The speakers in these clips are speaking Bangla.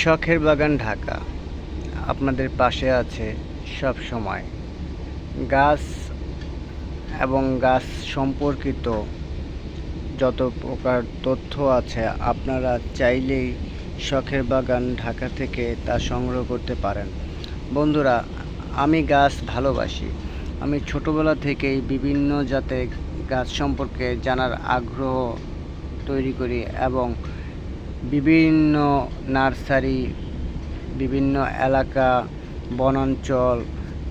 শখের বাগান ঢাকা। আপনাদের পাশে আছে সব সময়। গাছ এবং গাছ সম্পর্কিত যত প্রকার তথ্য আছে, আপনারা চাইলেই শখের বাগান ঢাকা থেকে তা সংগ্রহ করতে পারেন। বন্ধুরা, আমি গাছ ভালোবাসি। আমি ছোটবেলা থেকেই বিভিন্ন জাতের গাছ সম্পর্কে জানার আগ্রহ তৈরি করি এবং বিভিন্ন নার্সারি, বিভিন্ন এলাকা, বনাঞ্চল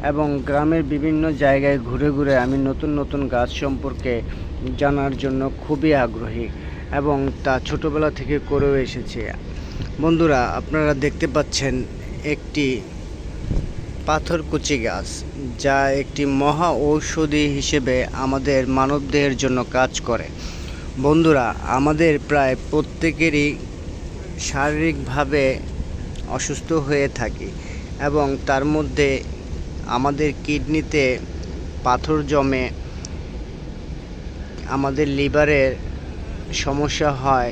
এবং গ্রামের বিভিন্ন জায়গায় ঘুরে ঘুরে আমি নতুন নতুন গাছ সম্পর্কে জানার জন্য খুবই আগ্রহী এবং তা ছোটোবেলা থেকে করেও এসেছি। বন্ধুরা, আপনারা দেখতে পাচ্ছেন একটি পাথরকুচি গাছ, যা একটি মহা ঔষধি হিসেবে আমাদের মানবদেহের জন্য কাজ করে। বন্ধুরা, আমাদের প্রায় প্রত্যেকেরই শারীরিকভাবে অসুস্থ হয়ে থাকি এবং তার মধ্যে আমাদের কিডনিতে পাথর জমে আমাদের লিভারের সমস্যা হয়,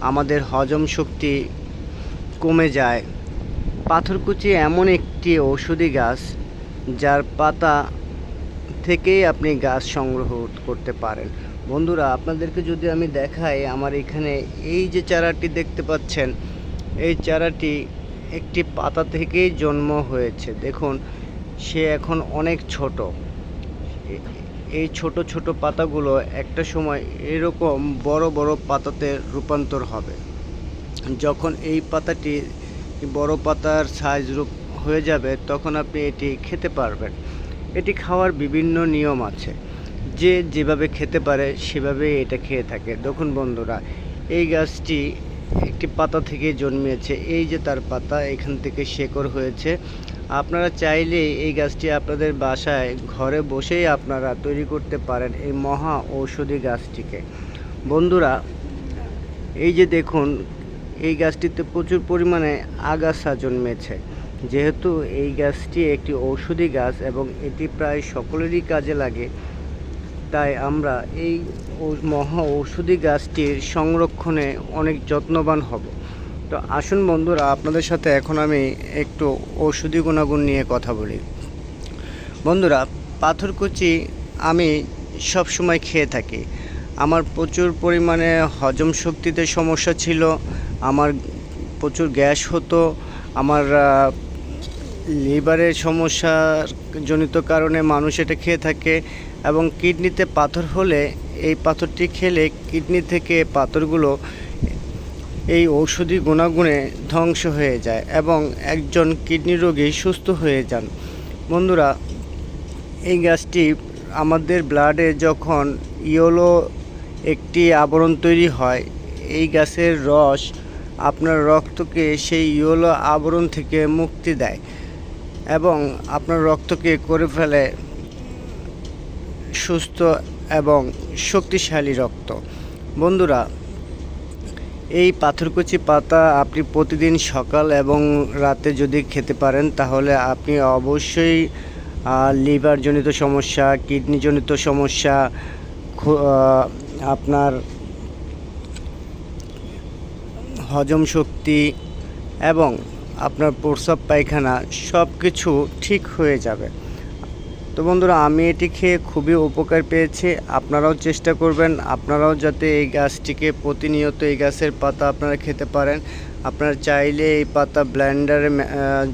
আমাদের হজম শক্তি কমে যায়। পাথরকুচি এমন একটি ঔষধি গাছ যার পাতা থেকেই আপনি গাছ সংগ্রহ করতে পারেন। বন্ধুরা, আপনাদেরকে যদি আমি দেখাই আমার এখানে এই যে চারাটি দেখতে পাচ্ছেন, এই চারাটি একটি পাতা থেকেই জন্ম হয়েছে। দেখুন, সে এখন অনেক ছোট। এই ছোট ছোট পাতাগুলো একটা সময় এরকম বড় বড় পাতাতে রূপান্তর হবে। যখন এই পাতাটি বড় পাতার সাইজ রূপ হয়ে যাবে, তখন আপনি এটি খেতে পারবেন। এটি খাওয়ার বিভিন্ন নিয়ম আছে। যে যেভাবে খেতে পারে সেভাবে এটা খেয়ে থাকে। দেখুন বন্ধুরা, এই গাছটি একটি পাতা থেকে জন্মিয়েছে। এই যে তার পাতা, এখান থেকে শেকড় হয়েছে। আপনারা চাইলে এই গাছটি আপনাদের বাসায় ঘরে বসেই আপনারা তৈরি করতে পারেন এই মহা ঔষধি গাছটিকে। বন্ধুরা, এই যে দেখুন, এই গাছটিতে প্রচুর পরিমাণে আগাছা জন্মেছে। যেহেতু এই গাছটি একটি ঔষধি গাছ এবং এটি প্রায় সকলেরই কাজে লাগে তাই আমরা এই মহা ঔষধি গাছটির সংরক্ষণে অনেক যত্নবান হব। তো আসুন বন্ধুরা, আপনাদের সাথে এখন আমি একটু ঔষধি গুণাগুণ নিয়ে কথা বলি। বন্ধুরা, পাথরকুচি আমি সব সময় খেয়ে থাকি। আমার প্রচুর পরিমাণে হজম শক্তিতে সমস্যা ছিল, আমার প্রচুর গ্যাস হতো, আমার লিভারের সমস্যার জনিত কারণে মানুষ এটা খেয়ে থাকে এবং কিডনিতে পাথর হলে এই পাথরটি খেলে কিডনি থেকে পাথরগুলো এই ঔষধি গুণাগুণে ধ্বংস হয়ে যায় এবং একজন কিডনি রোগী সুস্থ হয়ে যান। বন্ধুরা, এই গাছটি আমাদের ব্লাডে যখন ইয়েলো একটি আবরণ তৈরি হয়, এই গাছের রস আপনার রক্তকে সেই ইয়েলো আবরণ থেকে মুক্তি দেয়। এবং আপনার রক্তকে করে ফেলে সুস্থ এবং শক্তিশালী রক্ত। বন্ধুরা, এই পাথরকুচি পাতা আপনি প্রতিদিন সকাল এবং রাতে যদি খেতে পারেন, তাহলে আপনি অবশ্যই লিভারজনিত সমস্যা, কিডনিজনিত সমস্যা আপনার হজম শক্তি এবং আপনার প্রস্রাব পায়খানা সব কিছু ঠিক হয়ে যাবে। তো বন্ধুরা, আমি এটি খেয়ে খুবই উপকার পেয়েছি। আপনারাও চেষ্টা করবেন, আপনারাও যাতে এই গাছটিকে প্রতিনিয়ত এই গাছের পাতা আপনারা খেতে পারেন। আপনারা চাইলে এই পাতা ব্লেন্ডারে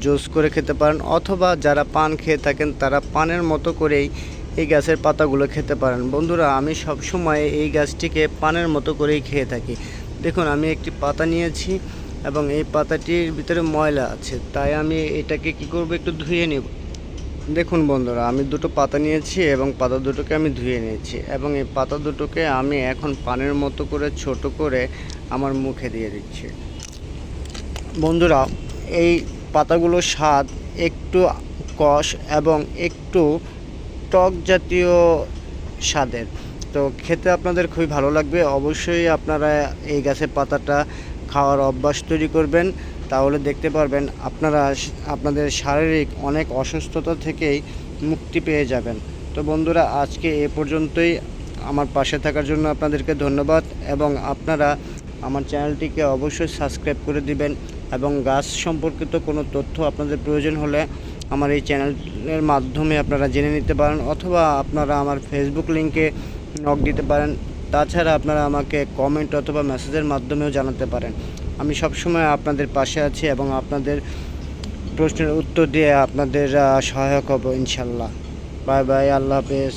জুস করে খেতে পারেন, অথবা যারা পান খেয়ে থাকেন, তারা পানের মতো করেই এই গাছের পাতাগুলো খেতে পারেন। বন্ধুরা, আমি সব সময় এই গাছটিকে পানের মতো করেই খেয়ে থাকি। দেখুন, আমি একটি পাতা নিয়েছি। এবং এই পাতাটির ভিতরে ময়লা আছে, তাই আমি এটাকে কি করব একটু ধুয়ে নেব। দেখুন বন্ধুরা, আমি দুটো পাতা নিয়েছি এবং পাতা দুটোকে আমি ধুয়ে নিয়েছি এবং এই পাতা দুটোকে আমি এখন পানের মতো করে ছোট করে আমার মুখে দিয়ে দিচ্ছি। বন্ধুরা, এই পাতাগুলোর স্বাদ একটু কষ এবং একটু টক জাতীয় স্বাদের। তো খেতে আপনাদের খুবই ভালো লাগবে, অবশ্যই আপনারা এই গাছের পাতাটা খাওয়ার অভ্যাস তৈরি করবেন, তাহলে দেখতে পারবেন আপনারা আপনাদের শারীরিক অনেক অসুস্থতা থেকেই মুক্তি পেয়ে যাবেন। তো বন্ধুরা, আজকে এ পর্যন্তই। আমার পাশে থাকার জন্য আপনাদেরকে ধন্যবাদ এবং আপনারা আমার চ্যানেলটিকে অবশ্যই সাবস্ক্রাইব করে দিবেন এবং গাছ সম্পর্কিত কোনো তথ্য আপনাদের প্রয়োজন হলে আমার এই চ্যানেলের মাধ্যমে আপনারা জেনে নিতে পারেন অথবা আপনারা আমার ফেসবুক লিংকে নক দিতে পারেন। তাছাড়া আপনারা আমাকে কমেন্ট অথবা মেসেজের মাধ্যমেও জানাতে পারেন। আমি সবসময় আপনাদের পাশে আছি এবং আপনাদের প্রশ্নের উত্তর দিয়ে আপনাদের সহায়ক হব ইনশাল্লাহ। বাই বাই, আল্লাহ হাফেজ।